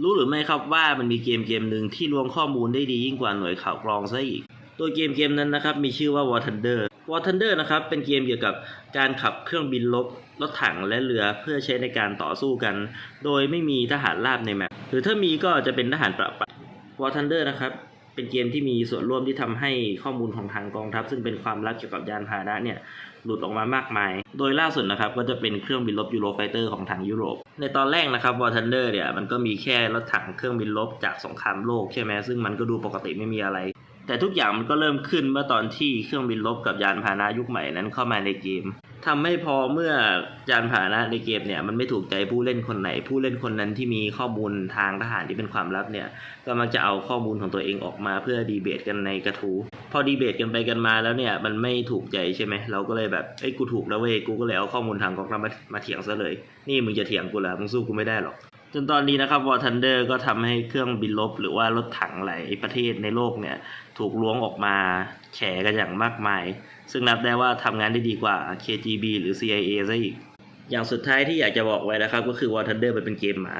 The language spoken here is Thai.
รู้หรือไม่ครับว่ามันมีเกมเกมหนึ่งที่รวมข้อมูลได้ดียิ่งกว่าหน่วยข่าวกรองซะอีก ตัวเกมเกมนั้นนะครับมีชื่อว่า War Thunder War Thunder นะครับเป็นเกมเกี่ยวกับการขับเครื่องบินลบรถถังและเรือเพื่อใช้ในการต่อสู้กัน โดยไม่มีทหารราบในแมปหรือถ้ามีก็จะเป็นทหารประปราย War Thunder นะครับ เป็นเกมที่มีส่วนร่วมที่ทำให้ข้อมูลของทางกองทัพ ซึ่งเป็นความลับเกี่ยวกับยานพาหนะเนี่ยหลุดออกมามากมาย โดยล่าสุดนะครับก็จะเป็นเครื่องบินรบยูโรไฟเตอร์ของทางยุโรป ในตอนแรกนะครับวอร์ทันเดอร์เนี่ยมันก็มีแค่รถถังเครื่องบินรบจากสงครามโลกใช่ไหมซึ่งมันก็ดูปกติไม่มีอะไร แต่ทุกอย่างมันก็เริ่มขึ้นเมื่อตอนที่เครื่องบินรบกับยานพาหนะยุคใหม่นั้นเข้ามาในเกมทำให้พอเมื่อยานพาหนะในเกมเนี่ยมันไม่ถูกใจผู้เล่นคนไหน ผู้เล่นคนนั้นที่มีข้อมูลทางทหารที่เป็นความลับเนี่ยก็มักจะเอาข้อมูลของตัวเองออกมาเพื่อดีเบตกันในกระทู้พอดีเบตกันไปกันมาแล้วเนี่ยมันไม่ถูกใจใช่ไหมเราก็เลยแบบเอ้ยกูถูกแล้วเว้ยกูก็เลยเอาข้อมูลทางกองทัพมามาเถียงซะเลย นี่มึงจะเถียงกูเหรอมึงสู้กูไม่ได้หรอก จนตอนนี้นะครับวอร์ทันเดอร์ก็ทำให้เครื่องบินลบ หรือว่ารถถังหลายประเทศในโลกเนี่ย ถูกล้วงออกมาแฉกันอย่างมากมาย ซึ่งนับได้ว่าทำงานได้ดีกว่า KGB หรือ CIA ซะอีก อย่างสุดท้ายที่อยากจะบอกไว้นะครับ ก็คือวอร์ทันเดอร์มันเป็นเกมหมา